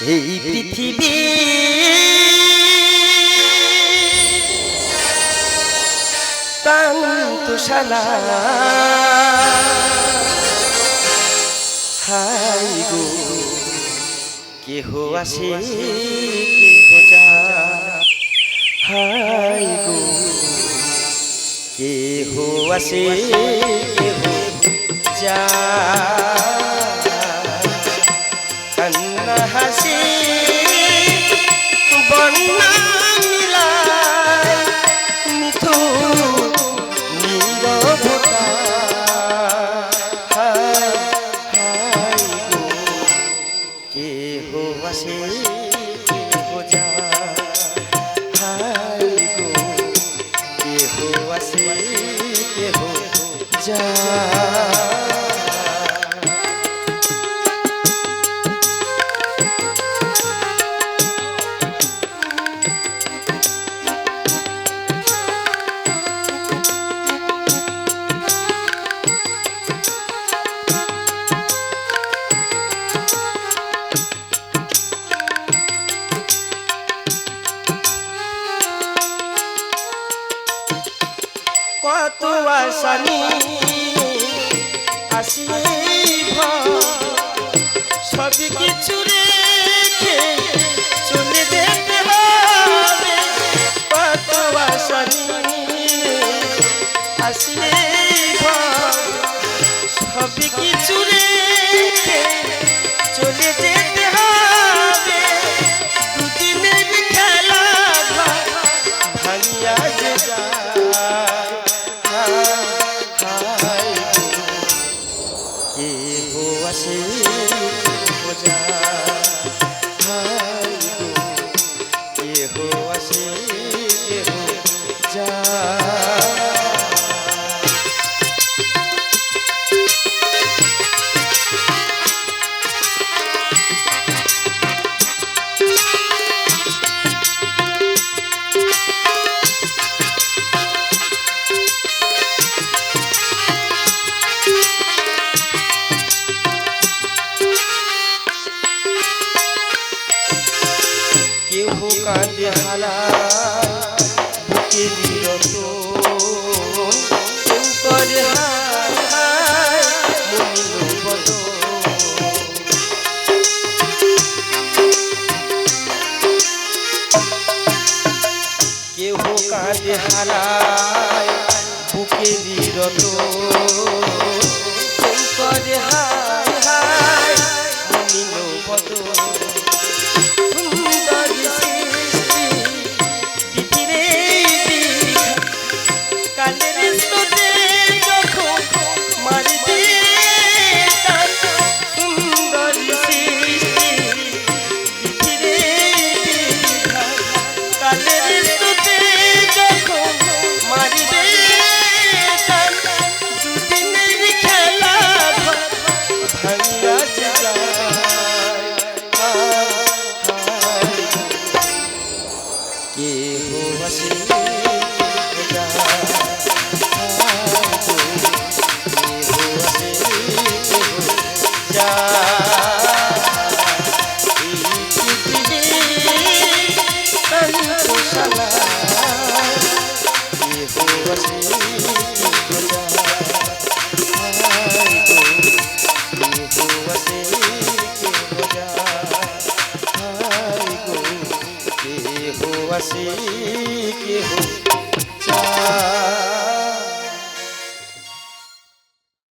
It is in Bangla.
এই পৃথিবী। তুষালা হাই গো, কেহ আসে, কেহ যা হাই গো, কেহ আসে, কেহ যা কত আসানি আসি ভয় সে বোঝা কাঁদে হালা বুকে বিরত কেউ করে কেহ কাঁদে হারায় বুকে বিরত কেউ করে হায় হায় মনিল বদল কেহ আসি কেহ চা